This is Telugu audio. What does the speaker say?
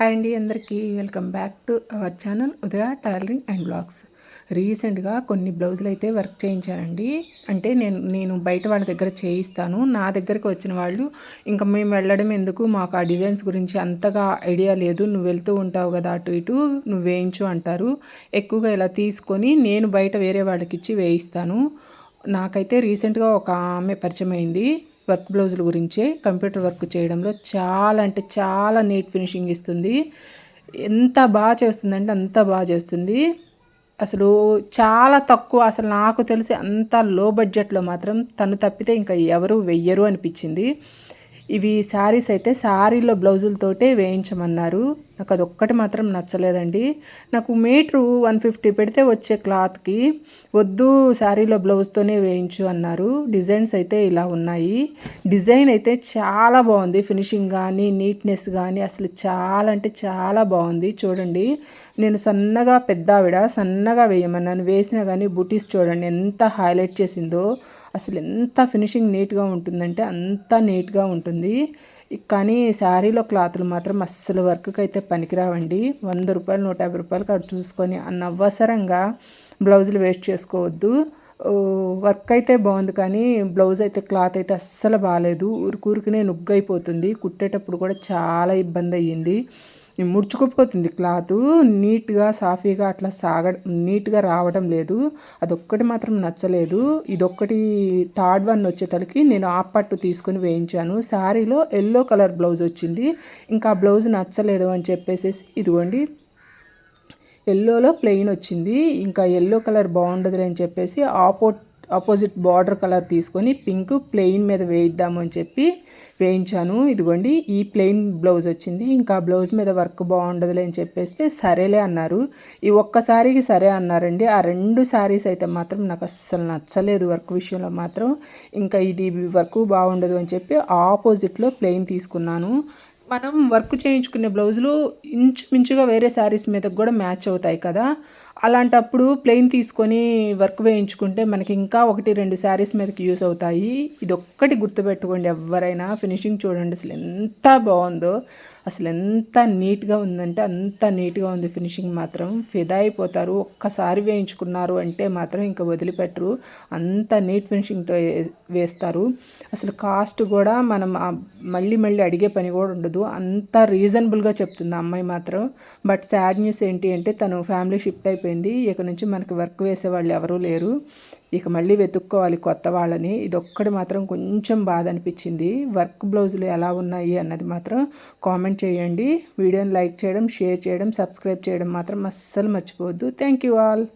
హాయ్ అండి అందరికీ. Welcome back to our channel Udaya tailoring and blogs. రీసెంట్గా కొన్ని బ్లౌజులు అయితే వర్క్ చేయించానండి. అంటే నేను నేను బయట వాళ్ళ దగ్గర చేయిస్తాను. నా దగ్గరికి వచ్చిన వాళ్ళు ఇంకా మేము వెళ్ళడం ఎందుకు? మాకు ఆ డిజైన్స్ గురించి అంతగా ఐడియా లేదు. నువ్వు వెళ్తూ ఉంటావు కదా అటు ఇటు నువ్వు వేయించు అంటారు. ఎక్కువగా ఇలా తీసుకొని నేను బయట వేరే వాళ్ళకి ఇచ్చి వేయిస్తాను. నాకైతే రీసెంట్గా ఒక ఆమె పరిచయం అయింది. వర్క్ బ్లౌజుల గురించే కంప్యూటర్ వర్క్ చేయడంలో చాలా అంటే చాలా నీట్ ఫినిషింగ్ ఇస్తుంది. ఎంత బాగా చేస్తుందంటే అంత బాగా చేస్తుంది. అసలు చాలా తక్కువ అసలు నాకు తెలిసి అంత లో బడ్జెట్లో మాత్రం తను తప్పితే ఇంకా ఎవరు వెయ్యరు అనిపించింది. ఇవి శారీస్ అయితే శారీలో బ్లౌజులతోటే వేయించమన్నారు. నాకు అది ఒక్కటి మాత్రం నచ్చలేదండి. నాకు మీటరు వన్ ఫిఫ్టీ పెడితే వచ్చే క్లాత్కి వద్దు శారీలో బ్లౌజ్తోనే వేయించు అన్నారు. డిజైన్స్ అయితే ఇలా ఉన్నాయి. డిజైన్ అయితే చాలా బాగుంది. ఫినిషింగ్ కానీ నీట్నెస్ కానీ అసలు చాలా అంటే చాలా బాగుంది. చూడండి నేను సన్నగా పెద్దావిడ సన్నగా వేయమన్నాను. వేసినా కానీ బుటీస్ చూడండి ఎంత హైలైట్ చేసిందో. అసలు ఎంత ఫినిషింగ్ నీట్గా ఉంటుందంటే అంత నీట్గా ఉంటుంది. కానీ శారీలో క్లాతులు మాత్రం అస్సలు వర్క్కి అయితే పనికిరావండి. వంద రూపాయలు నూట యాభై రూపాయలు కాదు చూసుకొని అనవసరంగా బ్లౌజులు వేస్ట్ చేసుకోవద్దు. వర్క్ అయితే బాగుంది కానీ బ్లౌజ్ అయితే క్లాత్ అయితే అస్సలు బాగాలేదు ఊరికూరికినే నుగ్గైపోతుంది. కుట్టేటప్పుడు కూడా చాలా ఇబ్బంది అయ్యింది ముడుచుకుపోతుంది. క్లాత్ నీట్గా సాఫీగా అట్లా సాగ నీట్గా రావడం లేదు. అదొక్కటి మాత్రం నచ్చలేదు. ఇదొక్కటి థర్డ్ వన్ వచ్చేతలకి నేను ఆ పట్టు తీసుకొని వేయించాను. శారీలో ఎల్లో కలర్ బ్లౌజ్ వచ్చింది. ఇంకా బ్లౌజ్ నచ్చలేదు అని చెప్పేసి ఇదిగోండి. ఎల్లోలో ప్లెయిన్ వచ్చింది. ఇంకా ఎల్లో కలర్ బాగుండదు అని చెప్పేసి ఆపోట్ ఆపోజిట్ బార్డర్ కలర్ తీసుకొని పింక్ ప్లెయిన్ మీద వేయిద్దాము అని చెప్పి వేయించాను. ఇదిగోండి ఈ ప్లెయిన్ బ్లౌజ్ వచ్చింది. ఇంకా బ్లౌజ్ మీద వర్క్ బాగుండదులే అని చెప్పేస్తే సరేలే అన్నారు. ఈ ఒక్కసారికి సరే అన్నారండి. ఆ రెండు శారీస్ అయితే మాత్రం నాకు అస్సలు నచ్చలేదు వర్క్ విషయంలో మాత్రం. ఇంకా ఇది వర్క్ బాగుండదు అని చెప్పి ఆపోజిట్లో ప్లెయిన్ తీసుకున్నాను. మనం వర్క్ చేయించుకునే బ్లౌజులు ఇంచుమించుగా వేరే శారీస్ మీద కూడా మ్యాచ్ అవుతాయి కదా. అలాంటప్పుడు ప్లెయిన్ తీసుకొని వర్క్ వేయించుకుంటే మనకి ఇంకా ఒకటి రెండు శారీస్ మీదకి యూస్ అవుతాయి. ఇది ఒక్కటి గుర్తుపెట్టుకోండి ఎవరైనా ఫినిషింగ్ చూడండి అసలు ఎంత బాగుందో. అసలు ఎంత నీట్గా ఉందంటే అంత నీట్గా ఉంది ఫినిషింగ్ మాత్రం. ఫిదా అయిపోతారు ఒక్కసారి వేయించుకున్నారు అంటే మాత్రం ఇంకా వదిలిపెట్టరు. అంత నీట్ ఫినిషింగ్తో వేస్తారు. అసలు కాస్ట్ కూడా మనం మళ్ళీ మళ్ళీ అడిగే పని కూడా ఉండదు. అంత రీజనబుల్గా చెప్తుంది అమ్మాయి మాత్రం. బట్ సాడ్ న్యూస్ ఏంటి అంటే తను ఫ్యామిలీ షిఫ్ట్ అయిపోయింది. ఇక నుంచి మనకి వర్క్ వేసే వాళ్ళు ఎవరూ లేరు. ఇక మళ్ళీ వెతుక్కోవాలి కొత్త వాళ్ళని. ఇది ఒక్కటి మాత్రం కొంచెం బాధ అనిపించింది. వర్క్ బ్లౌజులు ఎలా ఉన్నాయి అన్నది మాత్రం కామెంట్ చేయండి. వీడియోని లైక్ చేయడం షేర్ చేయడం సబ్స్క్రైబ్ చేయడం మాత్రం అస్సలు మర్చిపోవద్దు. Thank you all.